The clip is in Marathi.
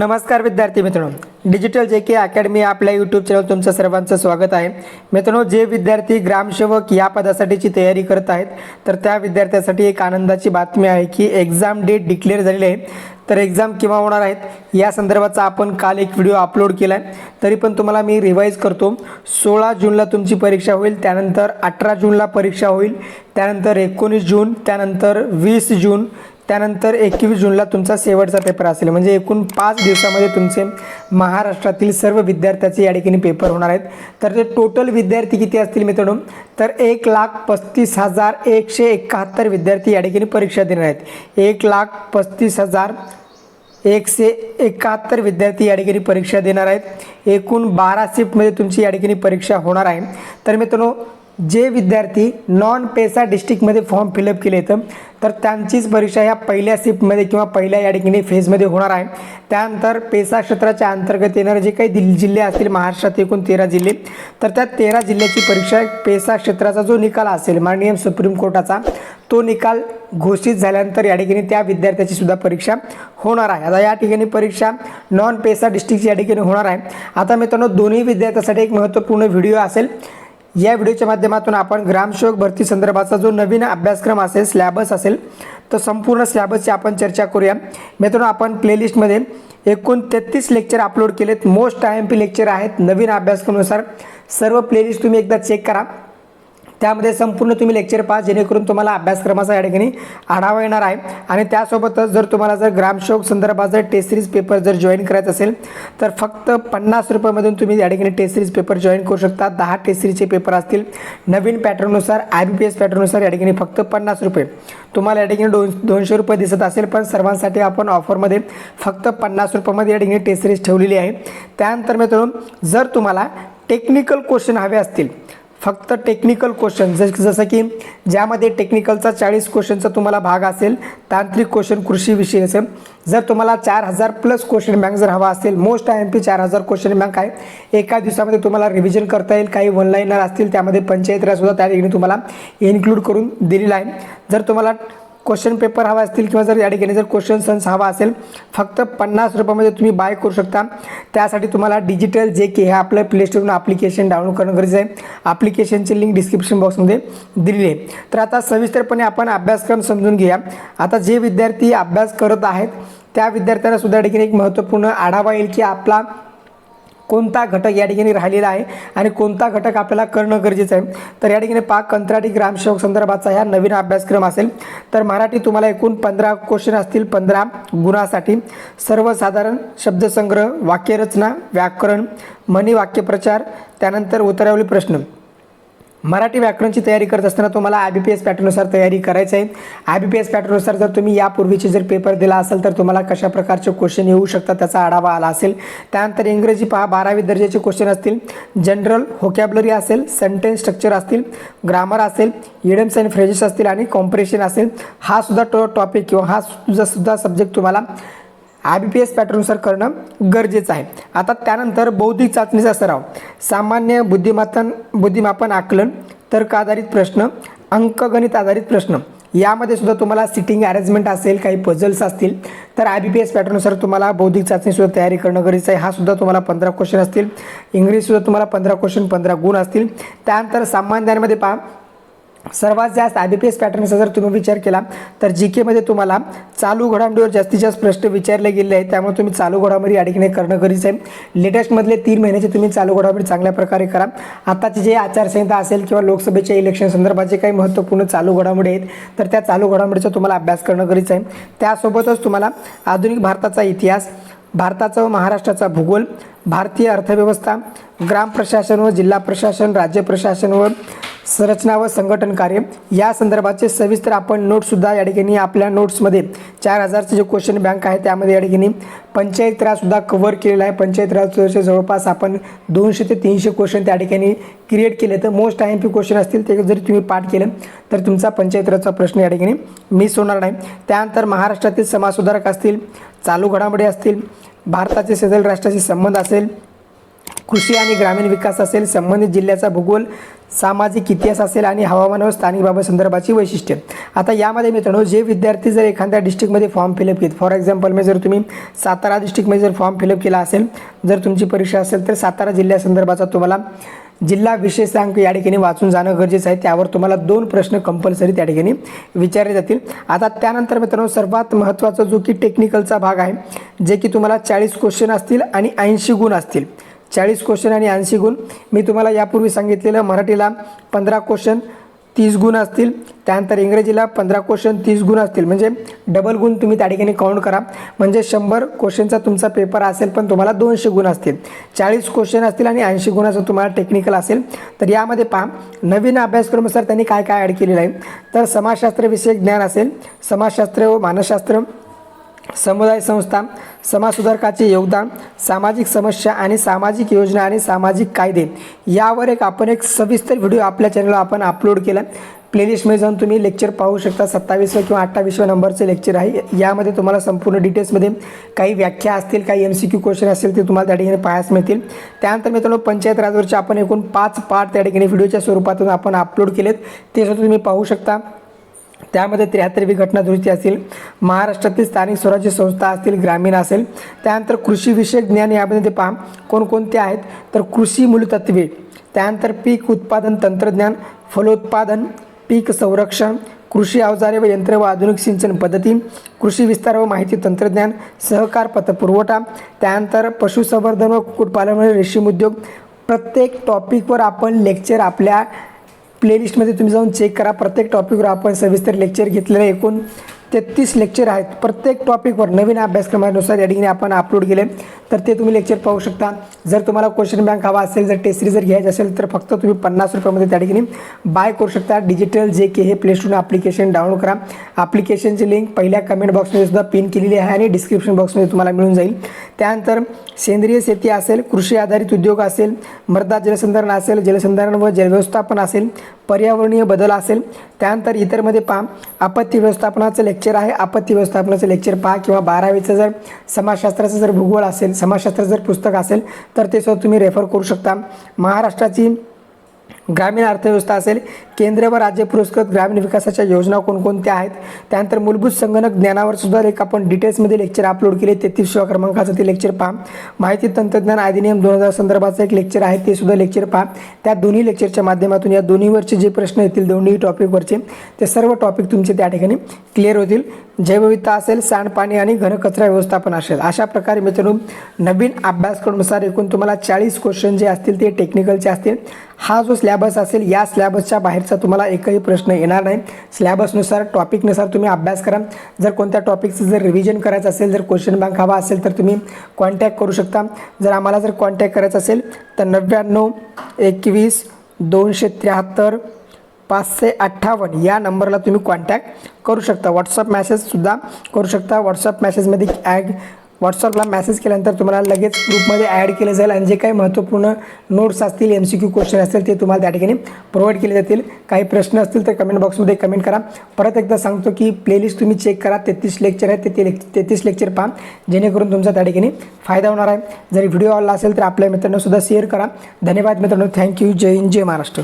नमस्कार विद्यार्थी मित्रांनो. डिजिटल जे के अकॅडमी आपल्या यूट्यूब चॅनल तुमचं सर्वांचं स्वागत आहे. मित्रांनो जे विद्यार्थी ग्रामसेवक या पदासाठीची तयारी करत आहेत तर त्या विद्यार्थ्यासाठी एक आनंदाची बातमी आहे की एक्झाम डेट डिक्लेअर झालेली आहे. तर एक्झाम केव्हा होणार आहेत या संदर्भाचा आपण काल एक व्हिडिओ अपलोड केला आहे तरी पण तुम्हाला मी रिवाईज करतो. सोळा जूनला तुमची परीक्षा होईल त्यानंतर अठरा जूनला परीक्षा होईल त्यानंतर एकोणीस जून त्यानंतर वीस जून त्यानंतर एकवीस जूनला तुमचा शेवटचा पेपर असेल. म्हणजे एकूण पाच दिवसामध्ये तुमचे महाराष्ट्रातील सर्व विद्यार्थ्याचे या ठिकाणी पेपर होणार आहेत. तर ते टोटल विद्यार्थी किती असतील मित्रांनो? तर एक लाख पस्तीस हजार एकशे एकाहत्तर विद्यार्थी या ठिकाणी परीक्षा देणार आहेत. एक लाख पस्तीस हजार एकशे एकाहत्तर विद्यार्थी या ठिकाणी परीक्षा देणार आहेत. एकूण बारा शिफ्टमध्ये तुमची या ठिकाणी परीक्षा होणार आहे. तर मित्रांनो जे विद्यार्थी नॉन पेसा डिस्ट्रिक्टमध्ये फॉर्म फिलअप केले आहेत तर त्यांचीच परीक्षा ह्या पहिल्या शिफ्टमध्ये किंवा पहिल्या या ठिकाणी फेजमध्ये होणार आहे. त्यानंतर पेसा क्षेत्राच्या अंतर्गत येणारे जे काही दिल जिल्हे असतील महाराष्ट्रात एकूण तेरा जिल्हे तर त्या तेरा जिल्ह्याची परीक्षा पेसा क्षेत्राचा जो निकाल असेल माननीय सुप्रीम कोर्टाचा तो निकाल घोषित झाल्यानंतर या ठिकाणी त्या विद्यार्थ्याची सुद्धा परीक्षा होणार आहे. आता या ठिकाणी परीक्षा नॉन पेसा डिस्ट्रिक्टची या ठिकाणी होणार आहे. आता मित्रांनो दोन्ही विद्यार्थ्यासाठी एक महत्त्वपूर्ण व्हिडिओ असेल. या व्हिडिओच्या माध्यमातून आपण ग्रामसेवक भरती संदर्भाचा जो नवीन अभ्यासक्रम असेल स्लॅबस असेल तो संपूर्ण स्लॅबसची आपण चर्चा करूया. मित्रांनो आपण प्लेलिस्टमध्ये एकूण तेहतीस लेक्चर अपलोड केलेत. Most I M P lecture आहेत नवीन अभ्यासक्रमानुसार. सर्व प्लेलिस्ट तुम्ही एकदा चेक करा. त्यामध्ये संपूर्ण तुम्ही लेक्चर पाहा जेणेकरून तुम्हाला अभ्यासक्रमाचा या ठिकाणी आढावा येणार आहे. आणि त्यासोबतच जर तुम्हाला जर ग्रामसेवक संदर्भात जर टेस्ट सिरीज पेपर जर जॉईन करायचं असेल तर फक्त पन्नास रुपयामधून तुम्ही या ठिकाणी टेस्ट सिरीज पेपर जॉईन करू शकता. दहा टेस्ट सिरीजचे पेपर असतील. नवीन पॅटर्ननुसार आय बी पी एस पॅटर्ननुसार या ठिकाणी फक्त पन्नास रुपये. तुम्हाला या ठिकाणी दोन दोनशे रुपये दिसत असेल पण सर्वांसाठी आपण ऑफरमध्ये फक्त पन्नास रुपयामध्ये या ठिकाणी टेस्ट सिरीज ठेवलेली आहे. त्यानंतर मित्रांनो जर तुम्हाला टेक्निकल क्वेश्चन हवे असतील फक्त टेक्निकल क्वेश्चन जस जसं की ज्यामध्ये टेक्निकलचा चाळीस क्वेश्चनचा तुम्हाला भाग असेल तांत्रिक क्वेश्चन कृषीविषयी असेल. जर तुम्हाला चार हजार प्लस क्वेश्चन बँक जर हवा असेल मोस्ट आय एम पी चार हजार क्वेश्चन बँक आहे. एका दिवसामध्ये तुम्हाला रिव्हिजन करता येईल. काही ऑनलाईनर असतील त्यामध्ये पंचायत राजसुद्धा त्या ठिकाणी तुम्हाला इन्क्लूड करून दिलेला आहे. जर तुम्हाला क्वेश्चन पेपर हवा असतील किंवा जर या ठिकाणी जर क्वेश्चन सन्स हवा असेल फक्त पन्नास रुपयामध्ये तुम्ही बाय करू शकता. त्यासाठी तुम्हाला डिजिटल जे के हे आपलं प्ले स्टोरवरून ॲप्लिकेशन डाउनलोड करणं गरजेचं आहे. ॲप्लिकेशनची लिंक डिस्क्रिप्शन बॉक्समध्ये दिलेली आहे. तर आता सविस्तरपणे आपण अभ्यासक्रम समजून घेऊया. आता जे विद्यार्थी अभ्यास करत आहेत त्या विद्यार्थ्यांना सुद्धा ठिकाणी एक महत्त्वपूर्ण आढावा येईल की आपला कोणता घटक या ठिकाणी राहिलेला आहे आणि कोणता घटक आपल्याला करणं गरजेचं आहे? तर या ठिकाणी पाक कंत्राटी ग्रामसेवक संदर्भाचा ह्या नवीन अभ्यासक्रम असेल. तर मराठी तुम्हाला एकूण पंधरा क्वेश्चन असतील पंधरा गुणासाठी. सर्वसाधारण शब्दसंग्रह वाक्यरचना व्याकरण म्हणी वाक्यप्रचार त्यानंतर उतरवली प्रश्न. मराठी व्याकरणची तयारी करत असताना तुम्हाला आय बी पी एस पॅटर्ननुसार तयारी करायची आहे. आय बी पी एस पॅटर्ननुसार जर तुम्ही यापूर्वीचे जर पेपर दिला असेल तर तुम्हाला कशा प्रकारचे क्वेश्चन येऊ शकतात त्याचा आढावा आला असेल. त्यानंतर इंग्रजी पहा बारावी दर्जाचे क्वेश्चन असतील. जनरल होकॅबलरी असेल सेंटेन्स स्ट्रक्चर असतील ग्रामर असेल इडम्स अँड फ्रेजेस असतील आणि कॉम्प्रेशन असेल. हा सुद्धा टो टॉपिक किंवा हा सुद्धा सुद्धा सब्जेक्ट तुम्हाला आय बी पी एस पॅटर्ननुसार करणं गरजेचं आहे. आता त्यानंतर बौद्धिक चाचणीचा सराव. सामान्य बुद्धिमत्तान बुद्धिमापन आकलन तर्क आधारित प्रश्न अंकगणित आधारित प्रश्न. यामध्ये सुद्धा तुम्हाला सिटिंग अरेंजमेंट असेल काही पझल्स असतील तर आय बी पी एस पॅटर्ननुसार तुम्हाला बौद्धिक चाचणीसुद्धा तयारी करणं गरजेचं आहे. हा सुद्धा तुम्हाला पंधरा क्वेश्चन असतील. इंग्लिशसुद्धा तुम्हाला पंधरा क्वेश्चन पंधरा गुण असतील. त्यानंतर सामान्यांमध्ये पहा. सर्वात जास्त आय बी पी एस पॅटर्नचा जर तुम्ही विचार केला तर जी केमध्ये तुम्हाला चालू घडामोडीवर जास्तीत जास्त प्रश्न विचारले गेले आहेत. त्यामुळे तुम्ही चालू घडामोडी या ठिकाणी करणं गरजेचं आहे. लेटेस्टमधले तीन महिन्याचे तुम्ही चालू घडामोडी चांगल्या प्रकारे करा. आताची जे आचारसंहिता असेल किंवा लोकसभेच्या इलेक्शन संदर्भात जे काही महत्त्वपूर्ण चालू घडामोडी आहेत तर त्या चालू घडामोडीचा तुम्हाला अभ्यास करणं गरजेचं आहे. त्यासोबतच तुम्हाला आधुनिक भारताचा इतिहास भारताचा व महाराष्ट्राचा भूगोल भारतीय अर्थव्यवस्था ग्राम प्रशासन व जिल्हा प्रशासन राज्य प्रशासन व संरचना व संघटन कार्य. या संदर्भाचे सविस्तर आपण नोट्ससुद्धा या ठिकाणी आपल्या नोट्समध्ये चार हजारचे जे क्वेश्चन बँक आहे त्यामध्ये या ठिकाणी पंचायत राजसुद्धा कव्हर केलेला आहे. पंचायत राजचे जवळपास आपण दोनशे ते तीनशे क्वेश्चन त्या ठिकाणी क्रिएट केले तर most I M P question असतील ते जरी तुम्ही पाठ केलं तर तुमचा पंचायत राजचा प्रश्न या ठिकाणी मिस होणार नाही. त्यानंतर महाराष्ट्रातील समाजसुधारक असतील चालू घडामोडी असतील भारताचे शेजारी राष्ट्राशी संबंध असेल कृषी आणि ग्रामीण विकास असेल संबंधित जिल्ह्याचा भूगोल सामाजिक इतिहास असेल आणि हवामान व स्थानिक बाबत संदर्भाची वैशिष्ट्ये. आता यामध्ये मित्रांनो जे विद्यार्थी जर एखाद्या डिस्ट्रिक्टमध्ये फॉर्म फिलअप केले फॉर एक्झाम्पल मी जर तुम्ही सातारा डिस्ट्रिक्टमध्ये जर फॉर्म फिलअप केला असेल जर तुमची परीक्षा असेल तर सातारा जिल्ह्यासंदर्भाचा तुम्हाला जिल्हा विशेषांक या ठिकाणी वाचून जाणं गरजेचं आहे. त्यावर तुम्हाला दोन प्रश्न कंपल्सरी त्या ठिकाणी विचारले जातील. आता त्यानंतर मित्रांनो सर्वात महत्त्वाचा जो की टेक्निकलचा भाग आहे जे की तुम्हाला चाळीस क्वेश्चन असतील आणि ऐंशी गुण असतील. चाळीस क्वेश्चन आणि ऐंशी गुण. मी तुम्हाला यापूर्वी सांगितलेलं मराठीला पंधरा क्वेश्चन तीस गुण असतील. त्यानंतर इंग्रजीला पंधरा क्वेश्चन तीस गुण असतील. म्हणजे डबल गुण तुम्ही त्या ठिकाणी काउंट करा. म्हणजे शंभर क्वेश्चनचा तुमचा पेपर असेल पण तुम्हाला दोनशे गुण असतील. चाळीस क्वेश्चन असतील आणि ऐंशी गुणाचं तुम्हाला टेक्निकल असेल. तर यामध्ये पहा नवीन अभ्यासक्रमानुसार त्यांनी काय काय ॲड केलेलं आहे. तर समाजशास्त्र विषयक ज्ञान असेल समाजशास्त्र व मानसशास्त्र समुदाय संस्था समाजसुधारकाचे योगदान सामाजिक समस्या आणि सामाजिक योजना आणि सामाजिक कायदे यावर एक आपण एक सविस्तर व्हिडिओ आपल्या चॅनलला आपण अपलोड केला. प्लेलिस्टमध्ये जाऊन तुम्ही लेक्चर पाहू शकता. सत्तावीसवं किंवा अठ्ठावीसव्या नंबरचे लेक्चर आहे. यामध्ये तुम्हाला संपूर्ण डिटेल्समध्ये काही व्याख्या असतील काही एम सी क्यू क्वेश्चन असतील ते तुम्हाला त्या ठिकाणी पाहायला मिळतील. त्यानंतर मित्रांनो पंचायत राजवरचे आपण एकूण पाच पार्ट त्या ठिकाणी व्हिडिओच्या स्वरूपातून आपण अपलोड केलेत. ते सुद्धा तुम्ही पाहू शकता. त्यामध्ये त्र्याहत्तरवी घटना दुरुस्ती असेल महाराष्ट्रातील स्थानिक स्वराज्य संस्था असतील ग्रामीण असेल. त्यानंतर कृषीविषयक ज्ञान यामध्ये ते पहा कोणकोणते आहेत? तर कृषी मूलतत्वे त्यानंतर पीक उत्पादन तंत्रज्ञान फलोत्पादन पीक संरक्षण कृषी अवजारे व यंत्र व आधुनिक सिंचन पद्धती कृषी विस्तार व माहिती तंत्रज्ञान सहकार पतपुरवठा त्यानंतर पशुसंवर्धन व कुक्कुटपालन रेशीम उद्योग. प्रत्येक टॉपिकवर आपण लेक्चर आपल्या प्लेलिस्टमध्ये तुम्ही जाऊन चेक करा. प्रत्येक टॉपिकवर आपण सविस्तर लेक्चर घेतलेले एकूण तेहतीस लेक्चर आहेत. प्रत्येक टॉपिकवर नवीन अभ्यासक्रमानुसार या ठिकाणी आपण अपलोड केले. तर ते तुम्ही लेक्चर पाहू शकता. जर तुम्हाला क्वेश्चन बँक हवा असेल जर टेस्ट जर घ्यायची असेल तर फक्त तुम्ही पन्नास रुपयामध्ये त्या ठिकाणी बाय करू शकता. डिजिटल जे के हे प्ले स्टोर ॲप्लिकेशन डाउनलोड करा. ॲप्लिकेशनची लिंक पहिल्या कमेंट बॉक्समध्ये सुद्धा पिन केलेली आहे आणि डिस्क्रिप्शन बॉक्समध्ये तुम्हाला मिळून जाईल. त्यानंतर सेंद्रिय शेती असेल कृषी आधारित उद्योग असेल मृदा जलसंधारण असेल जलसंधारण व जलव्यवस्थापन असेल पर्यावरणीय बदल असेल त्यानंतर इतरमध्ये पहा आपत्ती व्यवस्थापनाचं लेक्चर आहे. आपत्ती व्यवस्थापनाचं लेक्चर पहा किंवा बारावीचं जर समाजशास्त्राचं जर भूगोल असेल समाजशास्त्राचं जर पुस्तक असेल तर ते सुद्धा तुम्ही रेफर करू शकता. महाराष्ट्राची ग्रामीण अर्थव्यवस्था असेल केंद्र व राज्य पुरस्कृत ग्रामीण विकासाच्या योजना कोणकोणत्या आहेत? त्यानंतर मूलभूत संगणक ज्ञानावर सुद्धा एक आपण डिटेल्समध्ये लेक्चर अपलोड केले तेहतीसव्या क्रमांकाचं ते लेक्चर पहा. माहिती तंत्रज्ञान अधिनियम दोन हजार संदर्भाचं एक लेक्चर आहे ते सुद्धा लेक्चर पहा. त्या दोन्ही लेक्चरच्या माध्यमातून या दोन्हीवरचे जे प्रश्न येतील दोन्ही टॉपिकवरचे ते सर्व टॉपिक तुमचे त्या ठिकाणी क्लिअर होतील. जैवविविधता असेल सांडपाणी आणि घनकचरा व्यवस्थापन असेल. अशा प्रकारे मित्रांनो नवीन अभ्यासक्रमानुसार एकूण तुम्हाला चाळीस क्वेश्चन जे असतील ते टेक्निकलचे असतील. हा जो स्लॅब सिलॅबस असेल या स्लॅबसच्या बाहेरचा तुम्हाला एकही प्रश्न येणार नाही. स्लॅबसनुसार टॉपिकनुसार तुम्ही अभ्यास करा. जर कोणत्या टॉपिकचं जर रिव्हिजन करायचं असेल जर क्वेश्चन बँक हवा असेल तर तुम्ही कॉन्टॅक्ट करू शकता. जर आम्हाला जर कॉन्टॅक्ट करायचं असेल तर नव्याण्णव एकवीस दोनशे त्र्याहत्तर पाचशे अठ्ठावन्न या नंबरला तुम्ही कॉन्टॅक्ट करू शकता. व्हॉट्सअप मॅसेजसुद्धा करू शकता. व्हॉट्सअप मॅसेजमध्ये ॲड व्हॉट्सअपला मेसेज केल्यानंतर तुम्हाला लगेच ग्रुपमध्ये ॲड केलं जाईल आणि जे काही महत्त्वपूर्ण नोट्स असतील एम सी क्यू क्वेश्चन असतील ते तुम्हाला त्या ठिकाणी प्रोव्हाइड केले जातील. काही प्रश्न असतील तर कमेंट बॉक्समध्ये कमेंट करा. परत एकदा सांगतो की प्लेलिस्ट तुम्ही चेक करा. तेहतीस लेक्चर आहे ते ते तेहतीस लेक्चर पहा. जेणेकरून तुमचा त्या ठिकाणी फायदा होणार आहे. जर व्हिडिओ आवडला असेल तर आपल्या मित्रांनो सुद्धा शेअर करा. धन्यवाद मित्रांनो. थँक्यू जय हिंद जय महाराष्ट्र.